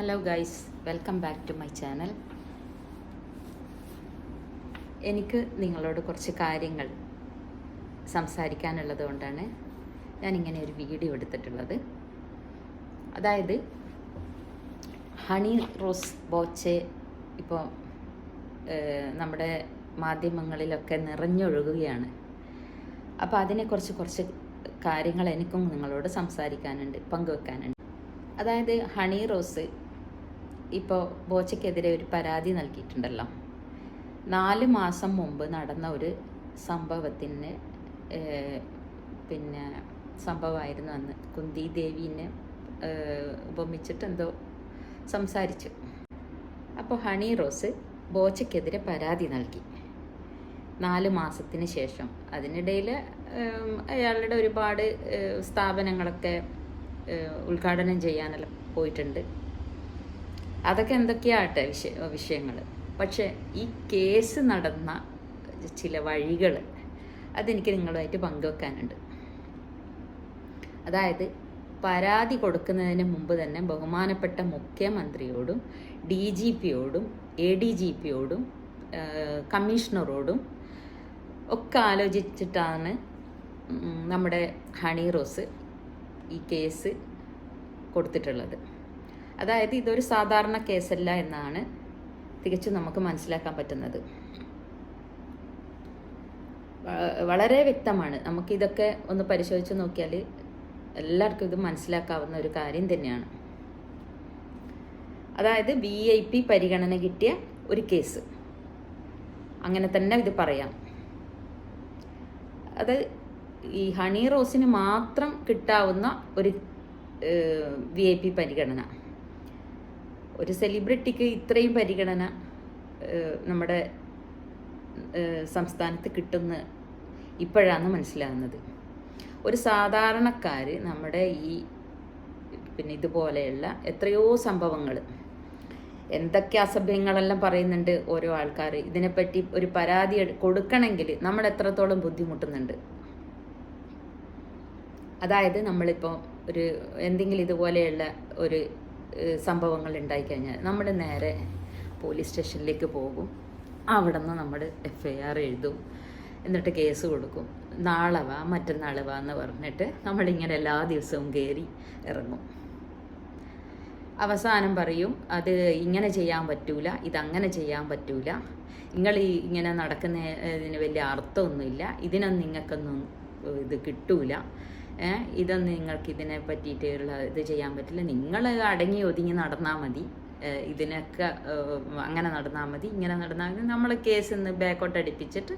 Hello guys welcome back to my channel എനിക്ക് നിങ്ങളോട് കുറച്ച് കാര്യങ്ങൾ സംസാരിക്കാനുള്ളത് കൊണ്ടാണ് ഞാൻ ഇങ്ങനെ ഒരു വീഡിയോ എടുത്തിട്ടുള്ളത്. അതായത് ഹണി റോസ് ബോച്ചെ ഇപ്പോൾ നമ്മുടെ മാധ്യമങ്ങളിലൊക്കെ നിറഞ്ഞൊഴുകുകയാണ്. അപ്പോൾ അതിനെക്കുറിച്ച് കുറച്ച് കാര്യങ്ങൾ എനിക്കും നിങ്ങളോട് സംസാരിക്കാനുണ്ട് പങ്കുവെക്കാനുണ്ട്. അതായത് ഹണി റോസ് ഇപ്പോൾ ബോച്ചയ്ക്കെതിരെ ഒരു പരാതി നൽകിയിട്ടുണ്ടല്ലോ. നാല് മാസം മുമ്പ് നടന്ന ഒരു സംഭവത്തിന് പിന്നെ സംഭവമായിരുന്നു അന്ന്. കുന്തി ദേവീനെ ഉപമിച്ചിട്ട് എന്തോ സംസാരിച്ചു. അപ്പോൾ ഹണി റോസ് ബോച്ചയ്ക്കെതിരെ പരാതി നൽകി. നാല് മാസത്തിന് ശേഷം. അതിനിടയിൽ അയാളുടെ ഒരുപാട് സ്ഥാപനങ്ങളൊക്കെ ഉദ്ഘാടനം ചെയ്യാനെല്ലാം പോയിട്ടുണ്ട്. അതൊക്കെ എന്തൊക്കെയാട്ടെ വിഷയ വിഷയങ്ങൾ പക്ഷേ ഈ കേസ് നടന്ന ചില വഴികൾ അതെനിക്ക് നിങ്ങളുമായിട്ട് പങ്കുവെക്കാനുണ്ട്. അതായത് പരാതി കൊടുക്കുന്നതിന് മുമ്പ് തന്നെ ബഹുമാനപ്പെട്ട മുഖ്യമന്ത്രിയോടും ഡി ജി പിയോടും എ ഡി ജി പിയോടും കമ്മീഷണറോടും ഒക്കെ ആലോചിച്ചിട്ടാണ് നമ്മുടെ ഹണി റോസ് ഈ കേസ് കൊടുത്തിട്ടുള്ളത്. അതായത് ഇതൊരു സാധാരണ കേസല്ല എന്നാണ് തികച്ചും നമുക്ക് മനസ്സിലാക്കാൻ പറ്റുന്നത്. വളരെ വ്യക്തമാണ്. നമുക്കിതൊക്കെ ഒന്ന് പരിശോധിച്ച് നോക്കിയാൽ എല്ലാവർക്കും ഇത് മനസ്സിലാക്കാവുന്ന ഒരു കാര്യം തന്നെയാണ്. അതായത് വി ഐ പി പരിഗണന കിട്ടിയ ഒരു കേസ്. അങ്ങനെ തന്നെ ഇത് പറയാം. അത് ഈ ഹണി റോസിന് മാത്രം കിട്ടാവുന്ന ഒരു വി ഐ പി പരിഗണന. ഒരു സെലിബ്രിറ്റിക്ക് ഇത്രയും പരിഗണന നമ്മുടെ സംസ്ഥാനത്ത് കിട്ടുന്ന ഇപ്പോഴാണ് മനസ്സിലാകുന്നത്. ഒരു സാധാരണക്കാർ നമ്മുടെ ഈ പിന്നെ ഇതുപോലെയുള്ള എത്രയോ സംഭവങ്ങൾ എന്തൊക്കെ അസഭ്യങ്ങളെല്ലാം പറയുന്നുണ്ട് ഓരോ ആൾക്കാർ ഇതിനെപ്പറ്റി ഒരു പരാതി കൊടുക്കണമെങ്കിൽ നമ്മൾ എത്രത്തോളം ബുദ്ധിമുട്ടുന്നുണ്ട്. അതായത് നമ്മളിപ്പോൾ ഒരു എന്തെങ്കിലും ഇതുപോലെയുള്ള ഒരു സംഭവങ്ങൾ ഉണ്ടായിക്കഴിഞ്ഞാൽ നമ്മൾ നേരെ പോലീസ് സ്റ്റേഷനിലേക്ക് പോകും. അവിടെ നിന്ന് നമ്മൾ എഫ് ഐ ആർ എഴുതും. എന്നിട്ട് കേസ് കൊടുക്കും. നാളെ വാ മറ്റന്നാൾ വാ എന്ന് പറഞ്ഞിട്ട് നമ്മളിങ്ങനെ എല്ലാ ദിവസവും കയറി ഇറങ്ങും. അവസാനം പറയും അത് ഇങ്ങനെ ചെയ്യാൻ പറ്റൂല ഇതങ്ങനെ ചെയ്യാൻ പറ്റൂല. നിങ്ങൾ ഈ ഇങ്ങനെ നടക്കുന്ന ഇതിന് വലിയ അർത്ഥമൊന്നുമില്ല. ഇതിനൊന്നും നിങ്ങൾക്കൊന്നും ഇത് കിട്ടൂല. ഇതൊന്നും നിങ്ങൾക്ക് ഇതിനെ പറ്റിയിട്ടുള്ള ഇത് ചെയ്യാൻ പറ്റില്ല. നിങ്ങൾ അടങ്ങി ഒതുങ്ങി നടന്നാൽ മതി. ഇതിനൊക്കെ അങ്ങനെ നടന്നാൽ മതി ഇങ്ങനെ നടന്നാൽ മതി. നമ്മൾ കേസ് നിന്ന് ബാക്കോട്ട് അടിപ്പിച്ചിട്ട്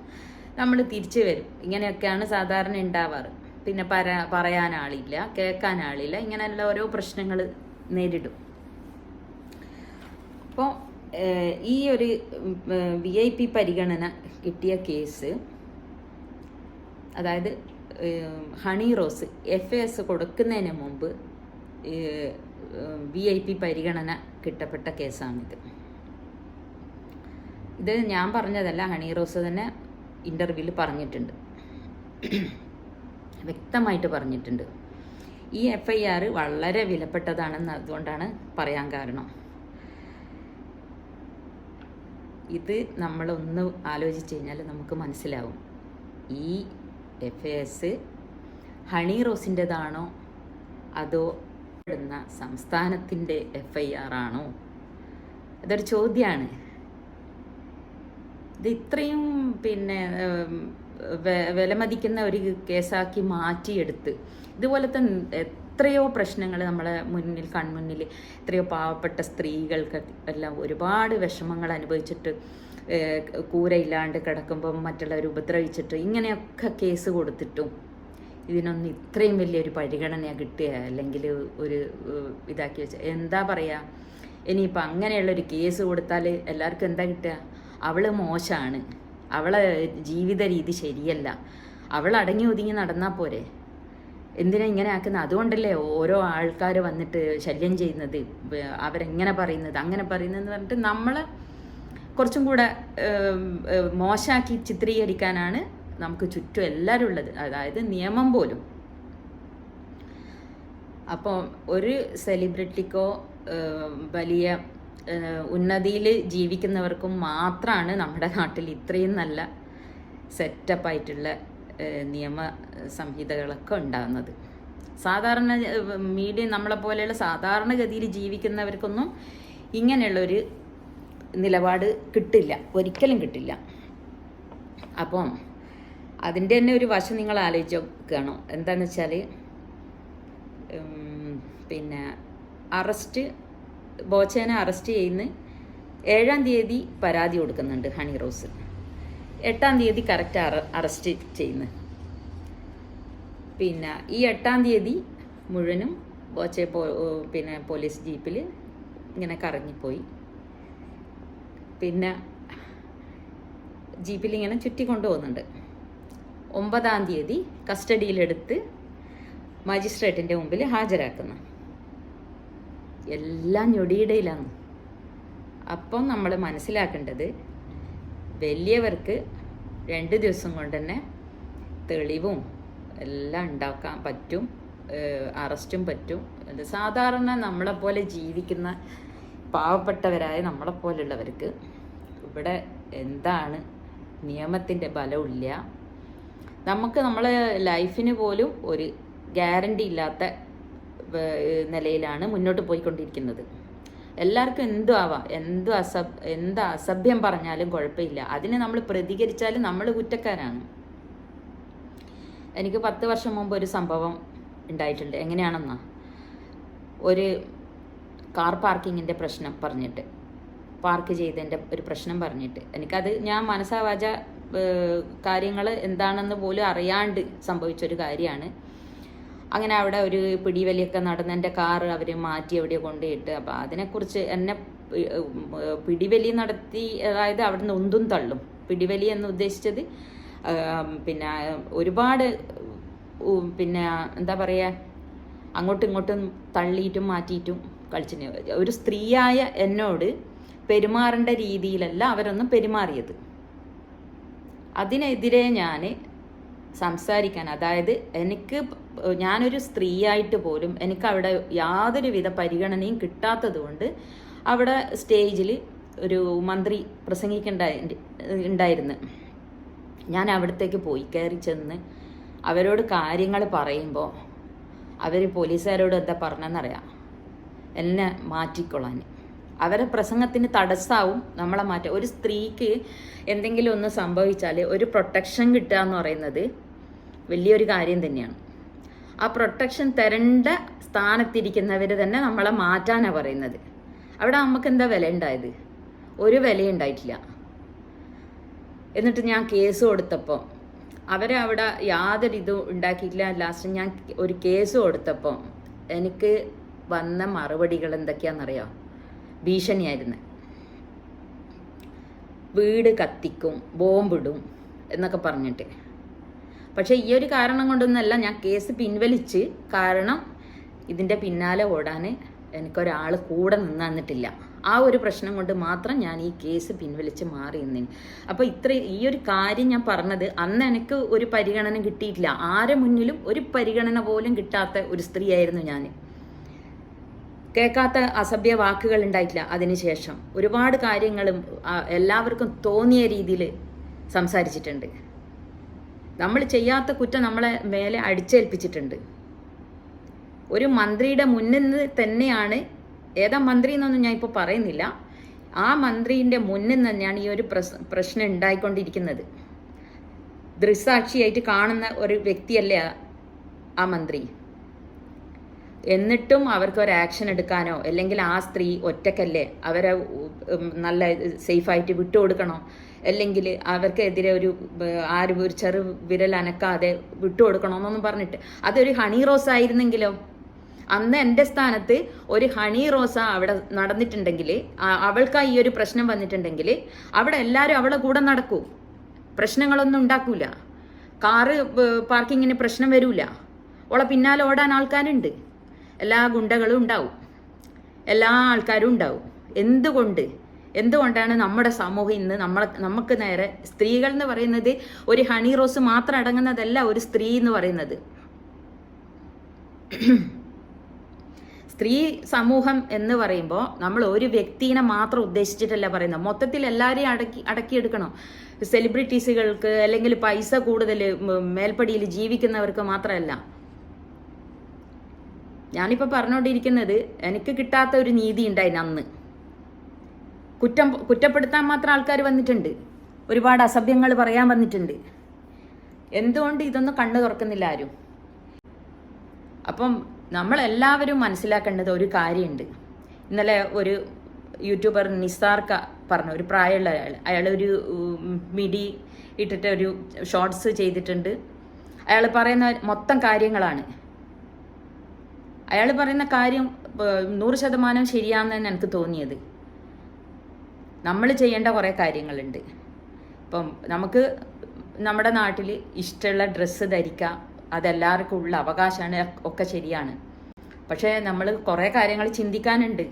നമ്മൾ തിരിച്ചു വരും. ഇങ്ങനെയൊക്കെയാണ് സാധാരണ ഉണ്ടാവാറ്. പിന്നെ പര പറയാൻ ആളില്ല കേൾക്കാൻ ആളില്ല ഇങ്ങനെയുള്ള ഓരോ പ്രശ്നങ്ങൾ നേരിടും. അപ്പോൾ ഈ ഒരു വി ഐ പി പരിഗണന കിട്ടിയ കേസ് അതായത് ഹണി റോസ് എഫ് എസ് കൊടുക്കുന്നതിന് മുമ്പ് വി ഐ പി പരിഗണന കിട്ടപ്പെട്ട കേസാണിത്. ഇത് ഞാൻ പറഞ്ഞതല്ല ഹണി റോസ് തന്നെ ഇന്റർവ്യൂവിൽ പറഞ്ഞിട്ടുണ്ട്. വ്യക്തമായിട്ട് പറഞ്ഞിട്ടുണ്ട്. ഈ എഫ് ഐ ആർ വളരെ വിലപ്പെട്ടതാണെന്ന് അതുകൊണ്ടാണ് പറയാൻ കാരണം. ഇത് നമ്മളൊന്ന് ആലോചിച്ച് കഴിഞ്ഞാൽ നമുക്ക് മനസ്സിലാവും. ഈ എഫ് എസ് ഹണി റോസിന്റെതാണോ അതോ പെടുന്ന സംസ്ഥാനത്തിന്റെ എഫ് ഐ ആർ ആണോ? അതൊരു ചോദ്യമാണ് ഇത് ഇത്രയും പിന്നെ വിലമതിക്കുന്ന ഒരു കേസാക്കി മാറ്റിയെടുത്ത് ഇതുപോലത്തെ എത്രയോ പ്രശ്നങ്ങൾ നമ്മളെ മുന്നിൽ കൺമുന്നിൽ എത്രയോ പാവപ്പെട്ട സ്ത്രീകൾക്ക് എല്ലാം ഒരുപാട് വിഷമങ്ങൾ അനുഭവിച്ചിട്ട് കൂരയില്ലാണ്ട് കിടക്കുമ്പം മറ്റുള്ളവർ ഉപദ്രവിച്ചിട്ട് ഇങ്ങനെയൊക്കെ കേസ് കൊടുത്തിട്ടും ഇതിനൊന്നും ഇത്രയും വലിയൊരു പരിഗണന കിട്ടുക അല്ലെങ്കിൽ ഒരു ഇതാക്കി വെച്ച. എന്താ പറയുക ഇനിയിപ്പോൾ അങ്ങനെയുള്ളൊരു കേസ് കൊടുത്താൽ എല്ലാവർക്കും എന്താ കിട്ടുക? അവൾ മോശമാണ് അവളെ ജീവിത രീതി ശരിയല്ല. അവൾ അടങ്ങി ഒതുങ്ങി നടന്നാൽ പോരെ. എന്തിനാ ഇങ്ങനെ ആക്കുന്നത് അതുകൊണ്ടല്ലേ ഓരോ ആൾക്കാർ വന്നിട്ട് ശല്യം ചെയ്യുന്നത്. അവരെങ്ങനെ പറയുന്നത്? അങ്ങനെ പറയുന്നതെന്ന് പറഞ്ഞിട്ട് നമ്മൾ കുറച്ചും കൂടെ മോശമാക്കി ചിത്രീകരിക്കാനാണ് നമുക്ക് ചുറ്റും എല്ലാവരും ഉള്ളത്. അതായത് നിയമം പോലും. അപ്പോൾ ഒരു സെലിബ്രിറ്റിക്കോ വലിയ ഉന്നതിയിൽ ജീവിക്കുന്നവർക്കും മാത്രമാണ് നമ്മുടെ നാട്ടിൽ ഇത്രയും നല്ല സെറ്റപ്പായിട്ടുള്ള നിയമ സംഹിതകളൊക്കെ ഉണ്ടാകുന്നത് സാധാരണ മീഡിയ നമ്മളെ പോലെയുള്ള സാധാരണഗതിയിൽ ജീവിക്കുന്നവർക്കൊന്നും ഇങ്ങനെയുള്ളൊരു നിലപാട് കിട്ടില്ല. ഒരിക്കലും കിട്ടില്ല. അപ്പം അതിന്റെ തന്നെ ഒരു വശം നിങ്ങൾ ആലോചിച്ച് എന്താണെന്ന് വെച്ചാൽ പിന്നെ അറസ്റ്റ് ബോച്ചേനെ അറസ്റ്റ് ചെയ്യുന്ന ഏഴാം തീയതി പരാതി കൊടുക്കുന്നുണ്ട് ഹണി റോസ്. എട്ടാം തീയതി കറക്റ്റ് അറ അറസ്റ്റ് ചെയ്യുന്നു. പിന്നെ ഈ എട്ടാം തീയതി മുഴുവനും ബോച്ചെ പിന്നെ പോലീസ് ജീപ്പിൽ ഇങ്ങനെ കറങ്ങിപ്പോയി. പിന്നെ ജീപ്പിൽ ഇങ്ങനെ ചുറ്റി കൊണ്ടുപോകുന്നുണ്ട്. ഒമ്പതാം തീയതി കസ്റ്റഡിയിലെടുത്ത് മജിസ്ട്രേറ്റിന്റെ മുമ്പിൽ ഹാജരാക്കുന്നു. എല്ലാം ഞൊടിയിടയിലാണ്. അപ്പം നമ്മൾ മനസ്സിലാക്കേണ്ടത് വലിയവർക്ക് രണ്ട് ദിവസം കൊണ്ട് തന്നെ തെളിവും എല്ലാം ഉണ്ടാക്കാൻ പറ്റും അറസ്റ്റും പറ്റും. സാധാരണ നമ്മളെപ്പോലെ ജീവിക്കുന്ന പാവപ്പെട്ടവരായ നമ്മളെപ്പോലുള്ളവർക്ക് ഇവിടെ എന്താണ്? നിയമത്തിന്റെ ബലമില്ല. നമുക്ക് നമ്മളെ ലൈഫിന് പോലും ഒരു ഗ്യാരണ്ടി ഇല്ലാത്ത നിലയിലാണ് മുന്നോട്ട് പോയിക്കൊണ്ടിരിക്കുന്നത്. എല്ലാവർക്കും എന്തു ആവാം. എന്തും അസഭ് എന്ത് അസഭ്യം പറഞ്ഞാലും കുഴപ്പമില്ല. അതിന് നമ്മൾ പ്രതികരിച്ചാലും നമ്മൾ കുറ്റക്കാരാണ്. എനിക്ക് പത്ത് വർഷം മുമ്പ് ഒരു സംഭവം ഉണ്ടായിട്ടുണ്ട്. എങ്ങനെയാണെന്നാ? ഒരു കാർ പാർക്കിങ്ങിന്റെ പ്രശ്നം പറഞ്ഞിട്ട്. പാർക്ക് ചെയ്തതിന്റെ ഒരു പ്രശ്നം പറഞ്ഞിട്ട്. എനിക്കത് ഞാൻ മനസ്സാവാച കാര്യങ്ങൾ എന്താണെന്ന് പോലും അറിയാണ്ട് സംഭവിച്ചൊരു കാര്യമാണ്. അങ്ങനെ അവിടെ ഒരു പിടിവലിയൊക്കെ നടന്ന് എന്റെ കാറ് അവർ മാറ്റി എവിടെ കൊണ്ടുപോയിട്ട്. അപ്പോൾ അതിനെക്കുറിച്ച് എന്നെ പിടിവലി നടത്തി അതായത് അവിടുന്ന് ഒന്തും തള്ളും. പിടിവലി എന്ന് ഉദ്ദേശിച്ചത് പിന്നെ ഒരുപാട് പിന്നെ എന്താ പറയുക അങ്ങോട്ടും ഇങ്ങോട്ടും തള്ളിയിട്ടും മാറ്റിയിട്ടും കളിച്ചിന്. ഒരു സ്ത്രീയായ എന്നോട് പെരുമാറേണ്ട രീതിയിലല്ല അവരൊന്നും പെരുമാറിയത്. അതിനെതിരെ ഞാൻ സംസാരിക്കാൻ അതായത് എനിക്ക് ഞാനൊരു സ്ത്രീയായിട്ട് പോലും എനിക്ക് അവിടെ യാതൊരു വിധ പരിഗണനയും കിട്ടാത്തത് കൊണ്ട് അവിടെ സ്റ്റേജിൽ ഒരു മന്ത്രി പ്രസംഗിക്കണ്ടായി ഉണ്ടായിരുന്നു. ഞാൻ അവിടത്തേക്ക് പോയി കയറി ചെന്ന് അവരോട് കാര്യങ്ങൾ പറയുമ്പോൾ അവർ പോലീസുകാരോട് എന്താ പറഞ്ഞെന്നറിയാം. എന്നെ മാറ്റിക്കൊള്ളാൻ. അവരെ പ്രസംഗത്തിന് തടസ്സാവും നമ്മളെ മാറ്റം. ഒരു സ്ത്രീക്ക് എന്തെങ്കിലും ഒന്ന് സംഭവിച്ചാൽ ഒരു പ്രൊട്ടക്ഷൻ കിട്ടുക എന്ന് പറയുന്നത് വലിയൊരു കാര്യം തന്നെയാണ്. ആ പ്രൊട്ടക്ഷൻ തരേണ്ട സ്ഥാനത്തിരിക്കുന്നവർ തന്നെ നമ്മളെ മാറ്റാനാണ് പറയുന്നത്. അവിടെ നമുക്ക് എന്താ വില ഉണ്ടായത് ഒരു വില ഉണ്ടായിട്ടില്ല എന്നിട്ട് ഞാൻ കേസ് കൊടുത്തപ്പോൾ അവരെ അവിടെ യാതൊരു ഇതും ഉണ്ടാക്കിയിട്ടില്ല. ലാസ്റ്റ് ഞാൻ ഒരു കേസ് കൊടുത്തപ്പോൾ എനിക്ക് വന്ന മറുപടികൾ എന്തൊക്കെയാണെന്നറിയാം? ഭീഷണിയായിരുന്നു. വീട് കത്തിക്കും ബോംബിടും എന്നൊക്കെ പറഞ്ഞിട്ട്. പക്ഷേ ഈ ഒരു കാരണം കൊണ്ടൊന്നല്ല ഞാൻ കേസ് പിൻവലിച്ച് കാരണം ഇതിന്റെ പിന്നാലെ ഓടാൻ എനിക്കൊരാൾ കൂടെ നിന്നിട്ടില്ല ആ ഒരു പ്രശ്നം കൊണ്ട് മാത്രം ഞാൻ ഈ കേസ് പിൻവലിച്ച് മാറി നിന്നിന്. അപ്പോൾ ഇത്ര ഈ ഒരു കാര്യം ഞാൻ പറഞ്ഞത് അന്ന് എനിക്ക് ഒരു പരിഗണന കിട്ടിയിട്ടില്ല. ആരെ മുന്നിലും ഒരു പരിഗണന പോലും കിട്ടാത്ത ഒരു സ്ത്രീയായിരുന്നു ഞാൻ കേൾക്കാത്ത അസഭ്യ വാക്കുകൾ ഉണ്ടായിട്ടില്ല അതിനുശേഷം ഒരുപാട് കാര്യങ്ങളും എല്ലാവർക്കും തോന്നിയ രീതിയിൽ സംസാരിച്ചിട്ടുണ്ട്. നമ്മൾ ചെയ്യാത്ത കുറ്റം നമ്മളെ മേലെ അടിച്ചേൽപ്പിച്ചിട്ടുണ്ട്. ഒരു മന്ത്രിയുടെ മുന്നിൽ നിന്ന് തന്നെയാണ് ഏതാ മന്ത്രി എന്നൊന്നും ഞാൻ ഇപ്പോൾ പറയുന്നില്ല. ആ മന്ത്രിന്റെ മുന്നിൽ തന്നെയാണ് ഈ ഒരു പ്രശ് പ്രശ്നം ഉണ്ടായിക്കൊണ്ടിരിക്കുന്നത്. ദൃസാക്ഷിയായിട്ട് കാണുന്ന ഒരു വ്യക്തിയല്ലേ ആ മന്ത്രി. എന്നിട്ടും അവർക്ക് ഒരു ആക്ഷൻ എടുക്കാനോ അല്ലെങ്കിൽ ആ സ്ത്രീ ഒറ്റക്കല്ലേ അവരെ നല്ല സേഫായിട്ട് വിട്ടുകൊടുക്കണോ? അല്ലെങ്കിൽ അവർക്കെതിരെ ഒരു ആര് ഒരു ചെറു വിരൽ അനക്കാതെ വിട്ടുകൊടുക്കണമെന്നൊന്നും പറഞ്ഞിട്ട്. അതൊരു ഹണി റോസ് ആയിരുന്നെങ്കിലോ? അന്ന് എന്റെ സ്ഥാനത്ത് ഒരു ഹണി റോസ അവിടെ നടന്നിട്ടുണ്ടെങ്കിൽ അവൾക്ക് ഈ ഒരു പ്രശ്നം വന്നിട്ടുണ്ടെങ്കിൽ അവിടെ എല്ലാവരും അവളെ കൂടെ നടക്കൂ. പ്രശ്നങ്ങളൊന്നും ഉണ്ടാക്കൂല. കാറ് പാർക്കിങ്ങിന് പ്രശ്നം വരൂല. ഓളെ പിന്നാലെ ഓടാൻ ആൾക്കാരുണ്ട്. എല്ലാ ഗുണ്ടകളും ഉണ്ടാവും. എല്ലാ ആൾക്കാരും ഉണ്ടാവും. എന്തുകൊണ്ട്? എന്തുകൊണ്ടാണ് നമ്മുടെ സമൂഹം ഇന്ന് നമ്മളെ നമുക്ക് നേരെ സ്ത്രീകൾ എന്ന് പറയുന്നത് ഒരു ഹണി റോസ് മാത്രം അടങ്ങുന്നതല്ല ഒരു സ്ത്രീ എന്ന് പറയുന്നത്? സ്ത്രീ സമൂഹം എന്ന് പറയുമ്പോൾ നമ്മൾ ഒരു വ്യക്തിനെ മാത്രം ഉദ്ദേശിച്ചിട്ടല്ല പറയുന്നത്. മൊത്തത്തിൽ എല്ലാവരെയും അടക്കി അടക്കിയെടുക്കണം. സെലിബ്രിറ്റീസുകൾക്ക് അല്ലെങ്കിൽ പൈസ കൂടുതൽ മേൽപ്പടിയിൽ ജീവിക്കുന്നവർക്ക് മാത്രമല്ല. ഞാനിപ്പോൾ പറഞ്ഞുകൊണ്ടിരിക്കുന്നത് എനിക്ക് കിട്ടാത്ത ഒരു നീതി ഉണ്ടായിന് അന്ന്. കുറ്റം കുറ്റപ്പെടുത്താൻ മാത്രം ആൾക്കാർ വന്നിട്ടുണ്ട്. ഒരുപാട് അസഭ്യങ്ങൾ പറയാൻ വന്നിട്ടുണ്ട്. എന്തുകൊണ്ട് ഇതൊന്നും കണ്ണു തുറക്കുന്നില്ല ആരും? അപ്പം നമ്മളെല്ലാവരും മനസ്സിലാക്കേണ്ടത് ഒരു കാര്യമുണ്ട്. ഇന്നലെ ഒരു യൂട്യൂബർ നിസാർക്ക പറഞ്ഞു ഒരു പ്രായമുള്ള അയാൾ. അയാൾ ഒരു മിഡി ഇട്ടിട്ട് ഒരു ഷോർട്സ് ചെയ്തിട്ടുണ്ട്. അയാൾ പറയുന്ന മൊത്തം കാര്യങ്ങളാണ്. അയാൾ പറയുന്ന കാര്യം നൂറ് ശതമാനം ശരിയാണെന്ന് എനിക്ക് തോന്നിയത്. നമ്മൾ ചെയ്യേണ്ട കുറേ കാര്യങ്ങളുണ്ട്. ഇപ്പം നമുക്ക് നമ്മുടെ നാട്ടിൽ ഇഷ്ടമുള്ള ഡ്രസ്സ് ധരിക്കാം അതെല്ലാവർക്കും ഉള്ള അവകാശമാണ് ഒക്കെ ശരിയാണ്. പക്ഷേ നമ്മൾ കുറേ കാര്യങ്ങൾ ചിന്തിക്കാനുണ്ട്.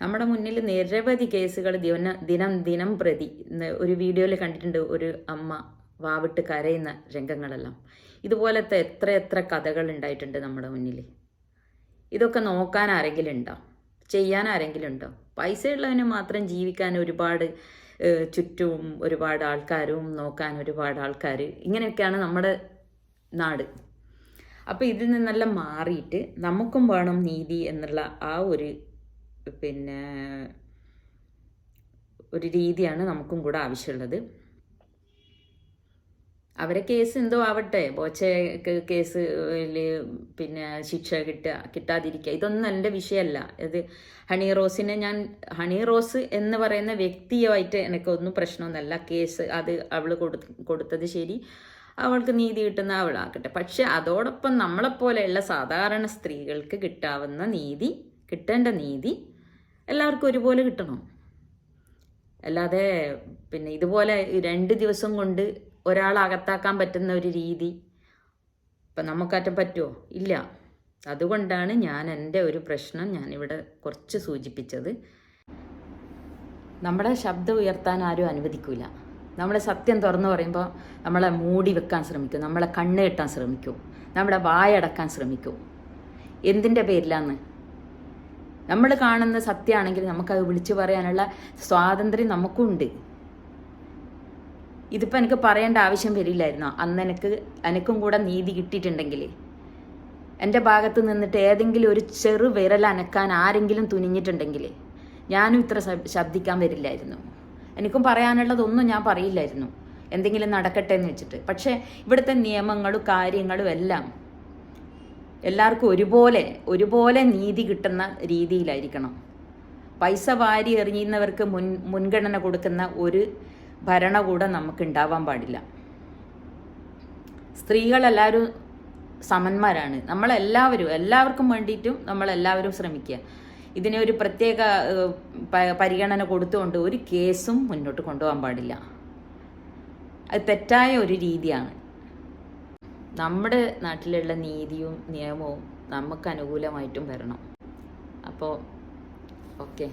നമ്മുടെ മുന്നിൽ നിരവധി കേസുകൾ ദിന ദിനം ദിനം പ്രതി ഒരു വീഡിയോയിൽ കണ്ടിട്ടുണ്ട് ഒരു അമ്മ വാവിട്ട് കരയുന്ന രംഗങ്ങളെല്ലാം. ഇതുപോലത്തെ എത്ര എത്ര കഥകൾ ഉണ്ടായിട്ടുണ്ട് നമ്മുടെ മുന്നിൽ. ഇതൊക്കെ നോക്കാൻ ആരെങ്കിലും ഉണ്ടോ? ചെയ്യാൻ ആരെങ്കിലും ഉണ്ടോ? പൈസ ഉള്ളവന് മാത്രം ജീവിക്കാൻ ഒരുപാട് ചുറ്റും ഒരുപാട് ആൾക്കാരും നോക്കാൻ ഒരുപാട് ആൾക്കാർ ഇങ്ങനെയൊക്കെയാണ് നമ്മുടെ നാട്. അപ്പോൾ ഇതിൽ നിന്നെല്ലാം മാറിയിട്ട് നമുക്കും വേണം നീതി എന്നുള്ള ആ ഒരു പിന്നെ ഒരു രീതിയാണ് നമുക്കും കൂടെ ആവശ്യമുള്ളത്. അവരെ കേസ് എന്തോ ആവട്ടെ. ബോച്ചെ കേസ് പിന്നെ ശിക്ഷ കിട്ടുക കിട്ടാതിരിക്കുക ഇതൊന്നും എന്റെ വിഷയമല്ല ഇത് ഹണി റോസിനെ ഞാൻ ഹണി റോസ് എന്ന് പറയുന്ന വ്യക്തിയുമായിട്ട് എനിക്കൊന്നും പ്രശ്നമൊന്നുമല്ല. കേസ് അത് അവൾ കൊടു കൊടുത്തത് ശരി. അവൾക്ക് നീതി കിട്ടുന്ന അവളാക്കട്ടെ പക്ഷെ അതോടൊപ്പം നമ്മളെപ്പോലെയുള്ള സാധാരണ സ്ത്രീകൾക്ക് കിട്ടാവുന്ന നീതി കിട്ടേണ്ട നീതി എല്ലാവർക്കും ഒരുപോലെ കിട്ടണം. അല്ലാതെ പിന്നെ ഇതുപോലെ രണ്ട് ദിവസം കൊണ്ട് ഒരാളെ അകത്താക്കാൻ പറ്റുന്ന ഒരു രീതി. ഇപ്പം നമുക്കറ്റം പറ്റുമോ ഇല്ല. അതുകൊണ്ടാണ് ഞാൻ എന്റെ ഒരു പ്രശ്നം ഞാനിവിടെ കുറച്ച് സൂചിപ്പിച്ചത്. നമ്മുടെ ശബ്ദം ഉയർത്താൻ ആരും അനുവദിക്കില്ല നമ്മളെ സത്യം തുറന്നു പറയുമ്പോൾ നമ്മളെ മൂടി വെക്കാൻ ശ്രമിക്കും. നമ്മളെ കണ്ണ് കെട്ടാൻ ശ്രമിക്കും. നമ്മുടെ വായടക്കാൻ ശ്രമിക്കും. എന്തിന്റെ പേരിലാന്ന് നമ്മൾ കാണുന്ന സത്യമാണെങ്കിൽ നമുക്കത് വിളിച്ചു പറയാനുള്ള സ്വാതന്ത്ര്യം നമുക്കും ഉണ്ട് ഇതിപ്പോൾ എനിക്ക് പറയേണ്ട ആവശ്യം വരില്ലായിരുന്നോ. അന്ന് എനിക്ക് എനിക്കും കൂടെ നീതി കിട്ടിയിട്ടുണ്ടെങ്കിൽ എന്റെ ഭാഗത്ത് നിന്നിട്ട് ഏതെങ്കിലും ഒരു ചെറു വിരൽ അനക്കാൻ ആരെങ്കിലും തുനിഞ്ഞിട്ടുണ്ടെങ്കിൽ ഞാനും ഇത്ര ശബ്ദിക്കാൻ വരില്ലായിരുന്നു. എനിക്കും പറയാനുള്ളതൊന്നും ഞാൻ പറയില്ലായിരുന്നു. എന്തെങ്കിലും നടക്കട്ടെ എന്ന് വെച്ചിട്ട്. പക്ഷേ ഇവിടുത്തെ നിയമങ്ങളും കാര്യങ്ങളും എല്ലാം എല്ലാവർക്കും ഒരുപോലെ ഒരുപോലെ നീതി കിട്ടുന്ന രീതിയിലായിരിക്കണം. പൈസ വാരി എറിയുന്നവർക്ക് മുൻ മുൻഗണന കൊടുക്കുന്ന ഒരു ഭരണകൂടം നമുക്ക് ഉണ്ടാവാൻ പാടില്ല. സ്ത്രീകളെല്ലാവരും സമന്മാരാണ്. നമ്മളെല്ലാവരും എല്ലാവർക്കും വേണ്ടിയിട്ടും നമ്മളെല്ലാവരും ശ്രമിക്കുക. ഇതിനെ ഒരു പ്രത്യേക പരിഗണന കൊടുത്തുകൊണ്ട് ഒരു കേസും മുന്നോട്ട് കൊണ്ടുപോകാൻ പാടില്ല. അത് തെറ്റായ ഒരു രീതിയാണ്. നമ്മുടെ നാട്ടിലുള്ള നീതിയും നിയമവും നമുക്ക് അനുകൂലമായിട്ടും വരണം. അപ്പോൾ ഓക്കെ.